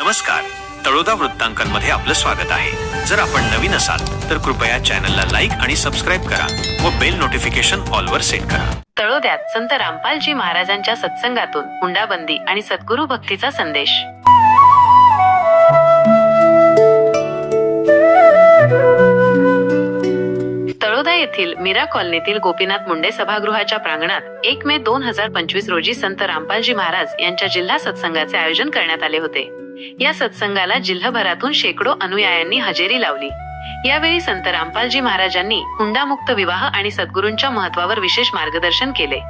नमस्कार. तळोदा वृत्तांकनमध्ये आपलं स्वागत आहे. जर आपण नवीन असाल तर कृपया चॅनलला लाईक आणि सबस्क्राईब करा व बेल नोटिफिकेशन ऑलवर सेट करा. तळोद्यात संत रामपालजी महाराजांच्या सत्संगातून हुंडाबंदी आणि सद्गुरु भक्तीचा संदेश. तळोदा येथील मीरा कॉलनीतील गोपीनाथ मुंडे सभागृहाच्या प्रांगणात एक मे दोन हजार पंचवीस रोजी संत रामपालजी महाराज यांच्या जिल्हा सत्संगाचे आयोजन करण्यात आले होते. या सत्संगाला जिल्हाभरातून शेकडो अनुयायांनी हजेरी लावली. यावेळी संत रामपालजी महाराजांनी हुंडामुक्त विवाह आणि सद्गुरूंच्या महत्वावर विशेष मार्गदर्शन केले.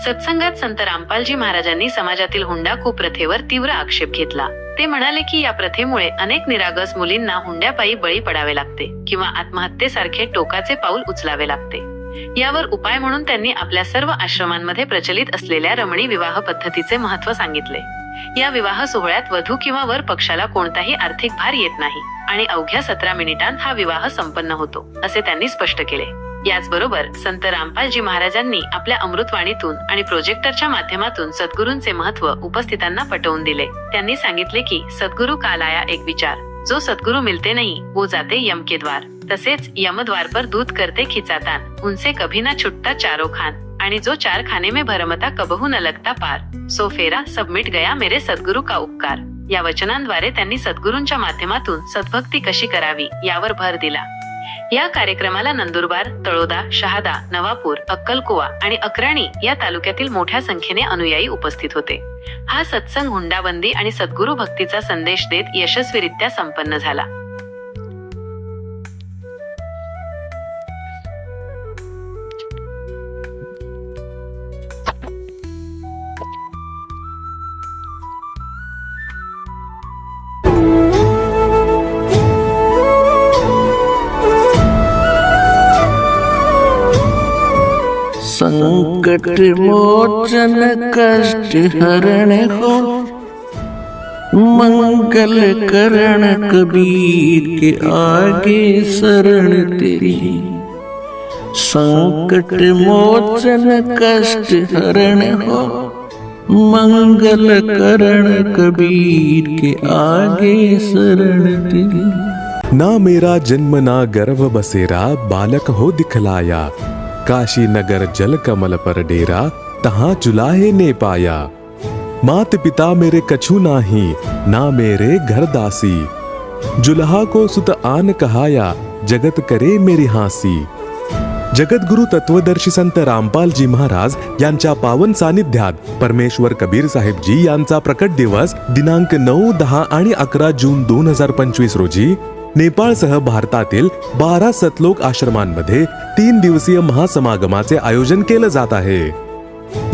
सत्संगात संत रामपालजी महाराजांनी समाजातील हुंडा कुप्रथेवर तीव्र आक्षेप घेतला. ते म्हणाले की या प्रथेमुळे अनेक निरागस मुलींना हुंड्यापायी बळी पडावे लागते किंवा आत्महत्येसारखे टोकाचे पाऊल उचलावे लागते. यावर उपाय म्हणून त्यांनी आपल्या सर्व आश्रमांमध्ये प्रचलित असलेल्या रमणी विवाह पद्धतीचे महत्त्व सांगितले. या विवाह सोहळ्यात वधू किंवा वर पक्षाला कोणताही आर्थिक भार येत नाही आणि अवघ्या सतरा मिनिटांत हा विवाह संपन्न होतो असे त्यांनी स्पष्ट केले. याचबरोबर संत रामपालजी महाराजांनी आपल्या अमृतवाणीतून आणि प्रोजेक्टरच्या माध्यमातून सद्गुरूंचे महत्त्व उपस्थितांना पटवून दिले. त्यांनी सांगितले की सद्गुरु काल आया एक विचार जो सद्गुरु मिलते नहीं वो जाते यम के द्वार. तसेच यमद्वार पर दूध करते खिचातान उनसे कभी ना छुटता चारो खान आणि जो चार खाने में भरमता कबहू न लगता पार सो फेरा सबमिट गया मेरे सद्गुरु का उपकार. या वचनांद्वारे त्यांनी सद्गुरूंच्या माध्यमातून सद्भक्ती कशी करावी यावर भर दिला. या कार्यक्रमाला नंदुरबार तळोदा शहादा नवापूर अक्कलकुवा आणि अक्राणी या तालुक्यातील मोठ्या संख्येने अनुयायी उपस्थित होते. हा सत्संग हुंडाबंदी आणि सद्गुरू भक्तीचा संदेश देत यशस्वीरित्या संपन्न झाला. संकट मोचन कष्ट हरण हो। मंगल करण कबीर के आगे शरण तेरी। संकट मोचन कष्ट हरण हो। मंगल करण कबीर के आगे शरण तेरी। ना मेरा जन्म ना गर्भ बसेरा, बालक हो दिखलाया। काशी नगर जल कमल पर डेरा तहाँ चुलाहे ने पाया। मात पिता मेरे कछु नाही ना मेरे घर दासी। जुल्हा को सुत आन कहाया जगत करे मेरी हासी। जगद्गुरु तत्वदर्शी संत रामपालजी महाराज यांच्या पावन सानिध्यात परमेश्वर कबीर साहेबजी यांचा प्रकट दिवस दिनांक नऊ दहा आणि अकरा जून दोन हजार पंचवीस रोजी नेपाळसह भारतातील बारा सतलोक आश्रमांमध्ये तीन दिवसीय महासमागमाचे आयोजन केलं जात आहे.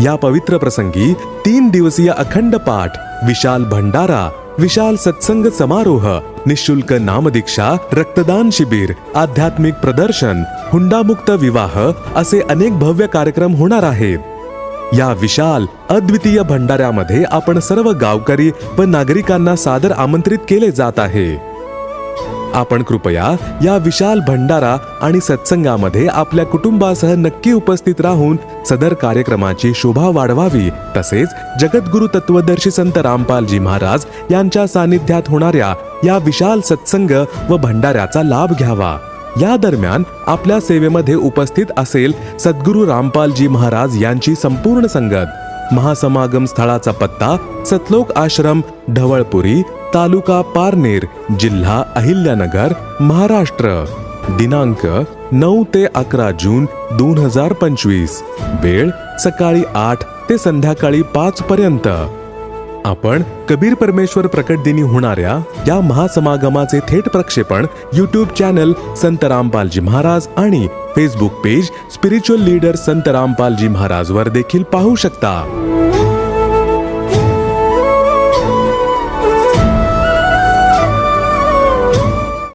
या पवित्र प्रसंगी तीन दिवसीय अखंड पाठ विशाल भंडारा विशाल सत्संग समारोह निशुल्क नामदीक्षा रक्तदान शिबिर आध्यात्मिक प्रदर्शन हुंडामुक्त विवाह असे अनेक भव्य कार्यक्रम होणार आहेत. या विशाल अद्वितीय भंडाऱ्यामध्ये आपण सर्व गावकरी व नागरिकांना सादर आमंत्रित केले जात आहे. आपण कृपया या विशाल भंडारा आणि सत्संगामध्ये आपल्या कुटुंबासह नक्की उपस्थित राहून सदर कार्यक्रमाची शोभा वाढवावी. तसेच जगद्गुरु तत्वदर्शी संत रामपालजी महाराज यांच्या सानिध्यात होणाऱ्या या विशाल सत्संग व भंडाऱ्याचा लाभ घ्यावा. या दरम्यान आपल्या सेवेमध्ये उपस्थित असेल सद्गुरु रामपालजी महाराज यांची संपूर्ण संगत. महासमागम स्थळाचा पत्ता सतलोक आश्रम ढवळपुरी तालुका पारनेर जिल्हा अहिल्यानगर महाराष्ट्र. दिनांक नऊ ते अकरा जून दोन हजार पंचवीस. वेळ सकाळी आठ ते संध्याकाळी पाच पर्यंत. आपण कबीर परमेश्वर प्रकट दिनी होणाऱ्या या महासमागमाचे थेट प्रक्षेपण यूट्यूब चॅनल संत रामपालजी महाराज आणि फेसबुक पेज स्पिरिच्युअल लीडर संत रामपालजी महाराज वर देखील पाहू शकता.